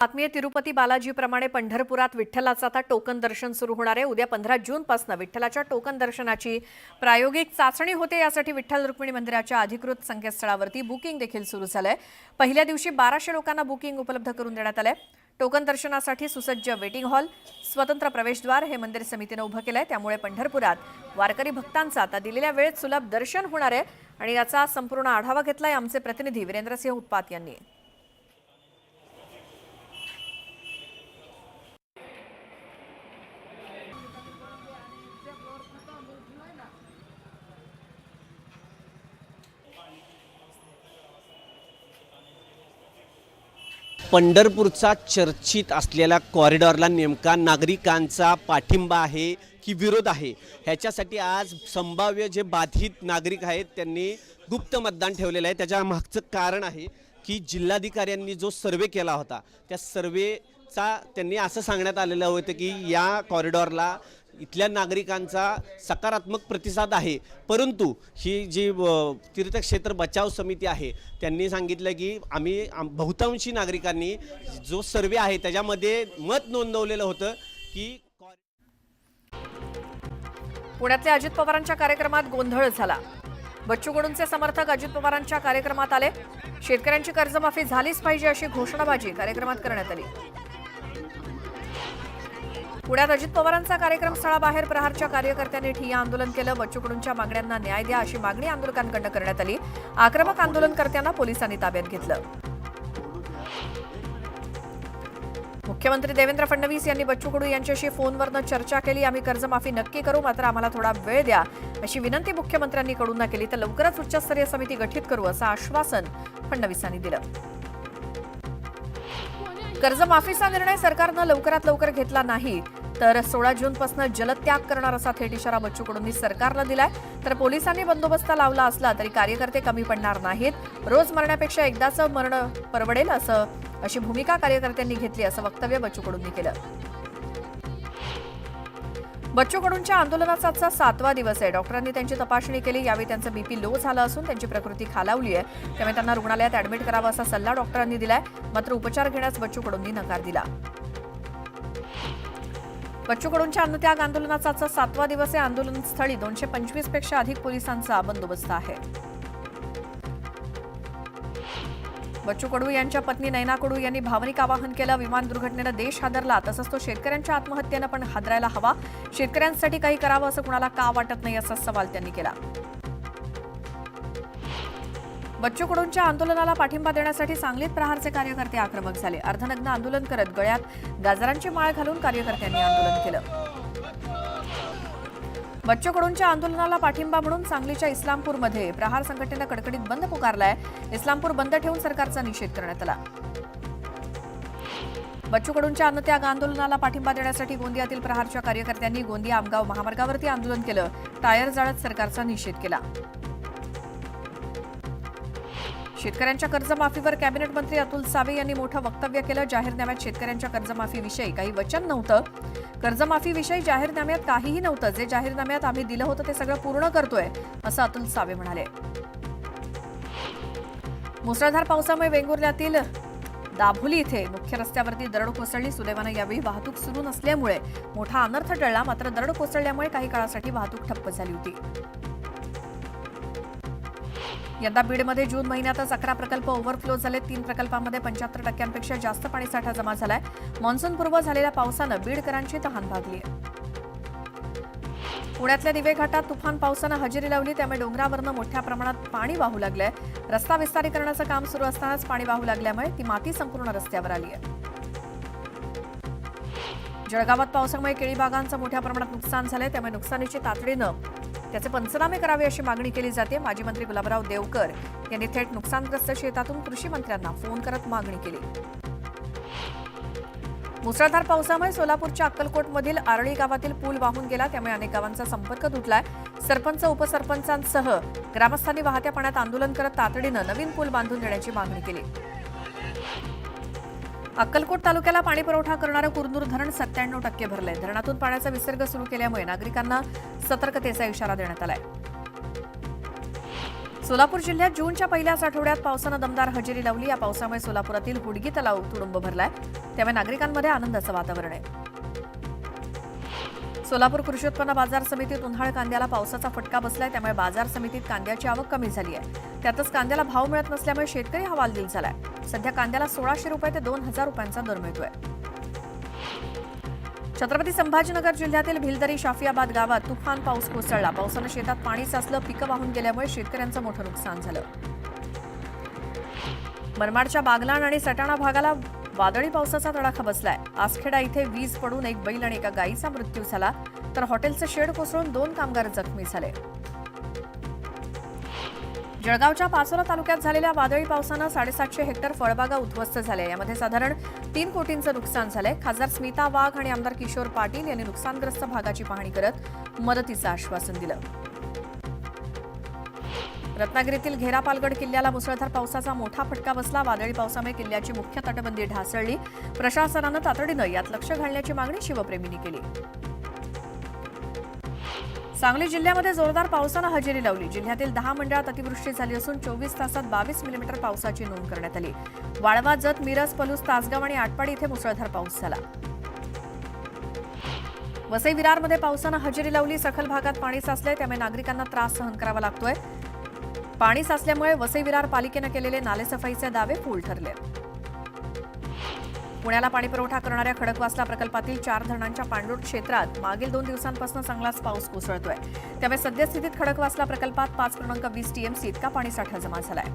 आत्मीय तिरुपती बालाजीप्रमाणे पंढरपुरात विठ्ठलाचं आता टोकन दर्शन सुरू होणार आहे. उद्या पंधरा जूनपासून विठ्ठलाच्या टोकन दर्शनाची प्रायोगिक चाचणी होते यासाठी विठ्ठल रुक्मिणी मंदिराच्या अधिकृत संकेतस्थळावरती बुकिंग देखील सुरू झालंय. पहिल्या दिवशी बाराशे लोकांना बुकिंग उपलब्ध करून देण्यात आलंय. टोकन दर्शनासाठी सुसज्ज वेटिंग हॉल स्वतंत्र प्रवेशद्वार हे मंदिर समितीनं उभं केलंय. त्यामुळे पंढरपुरात वारकरी भक्तांचं आता दिलेल्या वेळेत सुलभ दर्शन होणार आहे. आणि याचा संपूर्ण आढावा घेतलाय आमचे प्रतिनिधी वीरेंद्रसिंह उत्पात यांनी. पंढरपूरचा चर्चित असलेल्या कॉरिडॉरला नेमका नागरिकांचा पाठिंबा आहे की विरोध आहे? ह्याच्यासाठी आज संभाव्य जे बाधित नागरिक आहेत त्यांनी गुप्त मतदान ठेवलेलं आहे. त्याच्या मागचं कारण आहे की जिल्हाधिकाऱ्यांनी जो सर्वे केला होता त्या सर्वेचा त्यांनी असं सांगण्यात आलेलं होतं की या कॉरिडॉरला इथल्या नागरिकांचा सकारात्मक प्रतिसाद आहे. परंतु ही जी तीर्थक्षेत्र बचाव समिती आहे त्यांनी सांगितलं की आम्ही बहुतांशी नागरिकांनी जो सर्वे आहे त्याच्यामध्ये मत नोंदवलेलं होतं की पुण्यातल्या अजित पवारांच्या कार्यक्रमात गोंधळ झाला. बच्चू कडूंचे समर्थक अजित पवारांच्या कार्यक्रमात आले. शेतकऱ्यांची कर्जमाफी झालीच पाहिजे अशी घोषणाबाजी कार्यक्रमात करण्यात आली. पुण्यात अजित पवारांचा कार्यक्रम स्थळाबाहेर प्रहारच्या कार्यकर्त्यांनी ठिय्या आंदोलन केलं. बच्चूकडूंच्या मागण्यांना न्याय द्या अशी मागणी आंदोलकांकडनं करण्यात आली. आक्रमक आंदोलनकर्त्यांना पोलिसांनी ताब्यात घेतलं. मुख्यमंत्री देवेंद्र फडणवीस यांनी बच्चू कडू यांच्याशी फोनवरनं चर्चा केली. आम्ही कर्जमाफी नक्की करू मात्र आम्हाला थोडा वेळ द्या अशी विनंती मुख्यमंत्र्यांनी कडून केली. तर लवकरच उच्चस्तरीय समिती गठीत करू असं आश्वासन फडणवीसांनी दिलं. कर्जमाफीचा निर्णय सरकारनं लवकरात लवकर घेतला नाही. तर सोळा जूनपासून जलत्याग करणार असा थेट इशारा बच्चू कडूंनी सरकारला दिलाय. तर पोलिसांनी बंदोबस्त लावला असला तरी कार्यकर्ते कमी पडणार नाहीत. रोज मरण्यापेक्षा एकदाच मरण परवडेल असं अशी भूमिका कार्यकर्त्यांनी घेतली असं वक्तव्य बच्चू कडूंनी केलं. बच्चू कडूंच्या आंदोलनाचा आजचा सातवा दिवस आहे. डॉक्टरांनी त्यांची तपासणी केली. यावेळी त्यांचं बीपी लो झालं असून त्यांची प्रकृती खालावली आहे. त्यामुळे त्यांना रुग्णालयात ऍडमिट करावा असा सल्ला डॉक्टरांनी दिलाय. मात्र उपचार घेण्यास बच्चू कडूंनी नकार दिला. बच्चू कडूंच्या अन्नत्याग आंदोलनाचा आजचा सातवा दिवस आहे. आंदोलनस्थळी दोनशे पंचवीसपेक्षा अधिक पोलिसांचा बंदोबस्त आहे. बच्चू कडू यांच्या पत्नी नैना कडू यांनी भावनिक आवाहन केलं. विमान दुर्घटनेनं देश हादरला. तसंच तो शेतकऱ्यांच्या आत्महत्येनं पण हादरायला हवा. शेतकऱ्यांसाठी काही करावं असं कुणाला का वाटत नाही असा सवाल त्यांनी केला. बच्चू कडूंच्या आंदोलनाला पाठिंबा देण्यासाठी सांगलीत प्रहारचे कार्यकर्ते आक्रमक झाले. अर्धनग्न आंदोलन करत गळ्यात गाजरांची माळ घालून कार्यकर्त्यांनी आंदोलन केलं. बच्चू कडूंच्या आंदोलनाला पाठिंबा म्हणून सांगलीच्या इस्लामपूरमध्ये प्रहार संघटनेनं कडकडीत बंद पुकारलाय. इस्लामपूर बंद ठेवून सरकारचा निषेध करण्यात आला. बच्चू कडूंच्या अन्नत्याग आंदोलनाला पाठिंबा देण्यासाठी गोंदियातील प्रहारच्या कार्यकर्त्यांनी गोंदिया आमगाव महामार्गावरती आंदोलन केलं. टायर जाळत सरकारचा निषेध केला. शेतकऱ्यांच्या कर्जमाफीवर कॅबिनेट मंत्री अतुल सावे यांनी मोठं वक्तव्य केलं. जाहीरनाम्यात शेतकऱ्यांच्या कर्जमाफीविषयी काही वचन नव्हतं. कर्जमाफीविषयी जाहीरनाम्यात काहीही नव्हतं. जे जाहीरनाम्यात आम्ही दिलं होतं ते सगळं पूर्ण करतोय असं अतुल सावे म्हणाले. मुसळधार पावसामुळे वेंगुर्ल्यातील दाभोली इथे मुख्य रस्त्यावरती दरड कोसळली. सुदैवानं यावेळी वाहतूक सुरू नसल्यामुळे मोठा अनर्थ टळला. मात्र दरड कोसळल्यामुळे काही काळासाठी वाहतूक ठप्प झाली होती. यंदा बीडमध्ये जून महिन्यातच अकरा प्रकल्प ओव्हरफ्लो झाले. तीन प्रकल्पांमध्ये पंच्याहत्तर टक्क्यांपेक्षा जास्त पाणीसाठा जमा झालाय. मान्सूनपूर्व झालेल्या पावसानं बीडकरांची तहान भागली पुण्यातल्या दिवे घाटात तुफान पावसानं हजेरी लावली त्यामुळे डोंगरावरनं मोठ्या प्रमाणात पाणी वाहू लागलंय. रस्ता विस्तारीकरणाचं काम सुरू असतानाच पाणी वाहू लागल्यामुळे ती माती संपूर्ण रस्त्यावर आली आहे. जळगावात पावसामुळे केळी बागांचं मोठ्या प्रमाणात नुकसान झालंय त्यामुळे नुकसानीची तातडीनं त्याचे पंचनामे करावे अशी मागणी केली जाते. माजी मंत्री गुलाबराव देवकर यांनी थेट नुकसानग्रस्त शेतातून कृषी मंत्र्यांना फोन करत मागणी केली. मुसळधार पावसामुळे सोलापूरच्या अक्कलकोटमधील आरळी गावातील पूल वाहून गेला त्यामुळे अनेक गावांचा संपर्क तुटलाय. सरपंच उपसरपंचांसह ग्रामस्थांनी वाहत्या पाण्यात आंदोलन करत तातडीनं नवीन पूल बांधून देण्याची मागणी केली. अक्कलकोट तालुक्याला पाणी पुरवठा करणारं कुरनूर धरण सत्त्याण्णव टक्के भरलंय. धरणातून पाण्याचा विसर्ग सुरू केल्यामुळे नागरिकांना सतर्कतेचा इशारा देण्यात आलाय. सोलापूर जिल्ह्यात जूनच्या पहिल्याच आठवड्यात पावसानं दमदार हजेरी लावली. या पावसामुळे सोलापुरातील हुडगी तलाव तुडुंब भरलाय. त्यामुळे नागरिकांमध्ये आनंदाचं वातावरण आहे. सोलापूर कृषी उत्पन्न बाजार समितीत उन्हाळ कांद्याला पावसाचा फटका बसलाय त्यामुळे बाजार समितीत कांद्याची आवक कमी झाली आहे. त्यातच कांद्याला भाव मिळत नसल्यामुळे शेतकरी हवालदिल झालाय. सध्या कांद्याला सोळाशे रुपये ते दोन हजार रुपयांचा दर मिळतोय. छत्रपती संभाजीनगर जिल्ह्यातील भिलदरी शाफियाबाद गावात तुफान पाऊस कोसळला. पावसानं शेतात पाणी साचलं पिकं वाहून गेल्यामुळे शेतकऱ्यांचं मोठं नुकसान झालं. मनमाडच्या बागलाण आणि सटाणा भागाला वादळी पावसाचा तडाखा बसलाय. आसखेडा इथे वीज पडून एक बैल आणि एका गायीचा मृत्यू झाला. तर हॉटेलचं शेड कोसळून दोन कामगार जखमी झाले. जळगावच्या पाचोरा तालुक्यात झालेल्या वादळी पावसानं साडेसातशे हेक्टर फळबागा उद्ध्वस्त झाल्या. यामध्ये साधारण तीन कोटींचं नुकसान झालंय. खासदार स्मिता वाघ आणि आमदार किशोर पाटील यांनी नुकसानग्रस्त भागाची पाहणी करत मदतीचं आश्वासन दिलं. रत्नागिरीतील घेरा पालगड किल्ल्याला मुसळधार पावसाचा मोठा फटका बसला. वादळी पावसामुळे किल्ल्याची मुख्य तटबंदी ढासळली. प्रशासनानं तातडीनं यात लक्ष घालण्याची मागणी शिवप्रेमींनी केली. सांगली जिल्ह्यामध्ये जोरदार पावसानं हजेरी लावली. जिल्ह्यातील दहा मंडळात अतिवृष्टी झाली असून चोवीस तासात बावीस मिलीमीटर पावसाची नोंद करण्यात आली. वाळवा जत मिरज पलूस तासगाव आणि आटपाडी इथे मुसळधार पाऊस झाला. वसई विरारमध्ये पावसानं हजेरी लावली. सखल भागात पाणी साचलंय. त्यामुळे नागरिकांना त्रास सहन करावा लागतोय. पाणी साचल्यामुळे वसई विरार पालिकेनं केलेले नालेसफाईचे दावे फूल ठरले. पुण्याला पाणीपुरवठा करणाऱ्या खडकवासला प्रकल्पातील चार धरणांच्या पाणलोट क्षेत्रात मागील दोन दिवसांपासून चांगलाच पाऊस कोसळतोय. त्यामुळे सद्यस्थितीत खडकवासला प्रकल्पात पाच पूर्णांक वीस टीएमसी इतका पाणीसाठा जमा झालाय.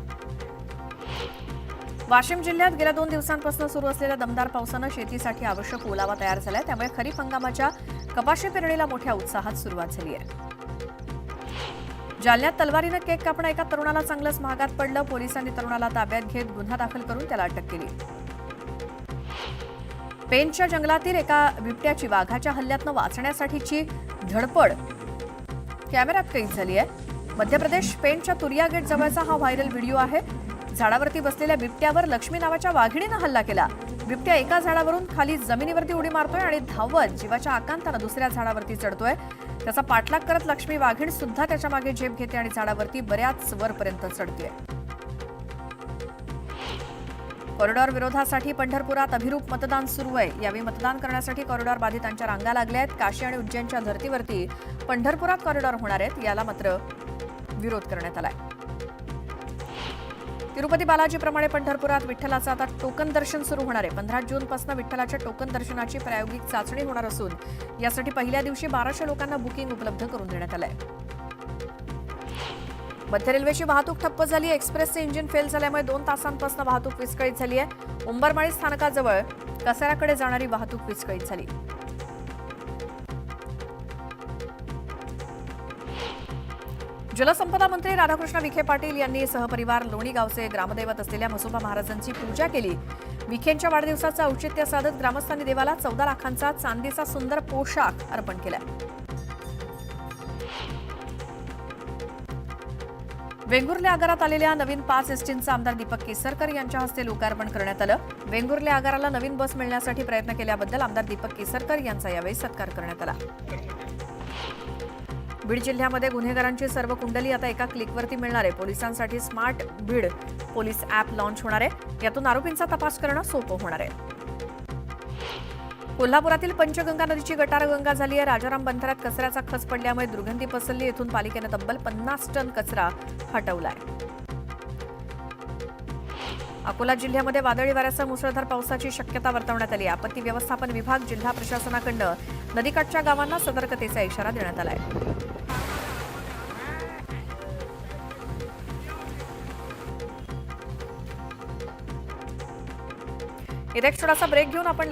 वाशिम जिल्ह्यात गेल्या दोन दिवसांपासून सुरू असलेल्या दमदार पावसानं शेतीसाठी आवश्यक ओलावा तयार झालाय. त्यामुळे खरीप हंगामाच्या कपाशी पेरणीला मोठ्या उत्साहात सुरुवात झाली आहे. जालन्यात तलवारीनं केक कापणं एका तरुणाला चांगलंच महागात पडलं. पोलिसांनी तरुणाला ताब्यात घेत गुन्हा दाखल करून त्याला अटक केली. पेनच्या जंगलातील एका बिबट्याची वाघाच्या हल्ल्यातनं वाचण्यासाठीची धडपड कॅमेऱ्यात कैद झाली आहे. मध्य प्रदेश पेनच्या तुरिया गेट जवळचा हा व्हायरल व्हिडिओ आहे. झाडावरती बसलेल्या बिबट्यावर लक्ष्मी नावाच्या वाघिणीनं हल्ला केला. बिबट्या एका झाडावरून खाली जमिनीवरती उडी मारतोय आणि धावत जीवाच्या आकांतानं दुसऱ्या झाडावरती चढतोय. त्याचा पाठलाग करत लक्ष्मी वाघीण सुद्धा त्याच्यामागे झेप घेते आणि झाडावरती बऱ्याच वरपर्यंत चढते. कॉरिडॉर विरोधासाठी पंढरपुरात अभिरूप मतदान सुरू आहे. यावेळी मतदान करण्यासाठी कॉरिडॉर बाधितांच्या रांगा लागल्या आहेत. काशी आणि उज्जैनच्या धर्तीवरती पंढरपुरात कॉरिडॉर होणार आहेत. याला मात्र विरोध करण्यात आलाय. तिरुपती बालाजीप्रमाणे पंढरपुरात विठ्ठलाचं आता टोकन दर्शन सुरू होणार आहे. पंधरा जूनपासून विठ्ठलाच्या टोकन दर्शनाची प्रायोगिक चाचणी होणार असून यासाठी पहिल्या दिवशी बाराशे लोकांना बुकिंग उपलब्ध करून देण्यात आलंय. मध्य रेल्वेची वाहतूक ठप्प झाली एक्सप्रेसचे इंजिन फेल झाल्यामुळे दोन तासांपासून वाहतूक विस्कळीत झाली आहे. उंबरमाळी स्थानकाजवळ कसाऱ्याकडे जाणारी वाहतूक विस्कळीत झाली. जलसंपदा मंत्री राधाकृष्ण विखे पाटील यांनी सहपरिवार लोणी गावचे ग्रामदैवत असलेल्या म्हसोबा महाराजांची पूजा केली. विखेंच्या वाढदिवसाचं औचित्य साधत ग्रामस्थांनी देवाला चौदा लाखांचा चांदीचा सुंदर पोशाख अर्पण केला. वेंगुर्ले आगारात आलेल्या नवीन पाच एसटींचं आमदार दीपक केसरकर यांच्या हस्ते लोकार्पण करण्यात आलं. वेंगुर्ले आगाराला नवीन बस मिळण्यासाठी प्रयत्न केल्याबद्दल आमदार दीपक केसरकर यांचा यावेळी सत्कार करण्यात आला. बीड जिल्ह्यामध्ये गुन्हेगारांची सर्व कुंडली आता एका क्लिकवरती मिळणार आहे. पोलिसांसाठी smart Beed police app launch होणार आहे. यातून आरोपींचा तपास करणं सोपं होणार आहे. कोल्हापुरातील पंचगंगा नदीची गटारगंगा झाली आहे. राजाराम बंधाऱ्यात कचऱ्याचा खच पडल्यामुळे दुर्गंधी पसरली. येथून पालिकेनं तब्बल पन्नास टन कचरा हटवलाय. अकोला जिल्ह्यामध्ये वादळी वाऱ्यासह मुसळधार पावसाची शक्यता वर्तवण्यात आली आपत्ती व्यवस्थापन विभाग जिल्हा प्रशासनाकडनं नदीकाठच्या गावांना सतर्कतेचा इशारा देण्यात आला आहे इथे एक छोटासा ब्रेक घेऊन आपण